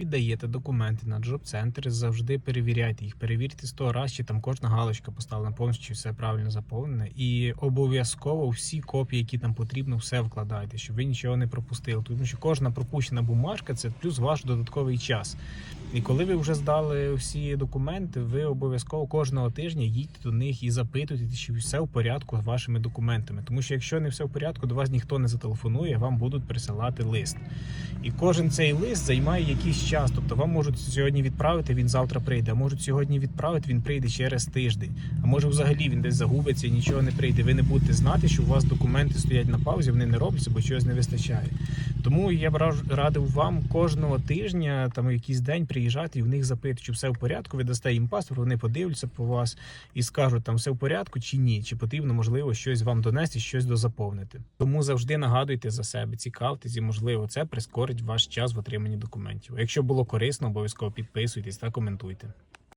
Віддаєте документи на джоб-центр, завжди перевіряйте їх. Перевірте сто раз, чи там кожна галочка поставлена повністю, чи все правильно заповнене. І обов'язково всі копії, які там потрібно, все вкладайте, щоб ви нічого не пропустили. Тому що кожна пропущена бумажка це плюс ваш додатковий час. І коли ви вже здали всі документи, ви обов'язково кожного тижня їдьте до них і запитуйте, чи все в порядку з вашими документами. Тому що якщо не все в порядку, до вас ніхто не зателефонує, вам будуть присилати лист. І кожен цей лист займає якийсь час. Тобто вам можуть сьогодні відправити, він завтра прийде. А можуть сьогодні відправити, він прийде через тиждень. А може взагалі він десь загубиться і нічого не прийде. Ви не будете знати, що у вас документи стоять на паузі, вони не робляться, бо чогось не вистачає. Тому я б радив вам кожного тижня, там якийсь день приїжджати і в них запитати, чи все в порядку. Ви дасте їм паспорт, вони подивляться по вас і скажуть, там все в порядку чи ні, чи потрібно можливо щось вам донести, щось дозаповнити. Тому завжди нагадуйте за себе, цікавтесь і можливо це прискорить ваш час в отриманні документів. Якщо було корисно, обов'язково підписуйтесь та коментуйте.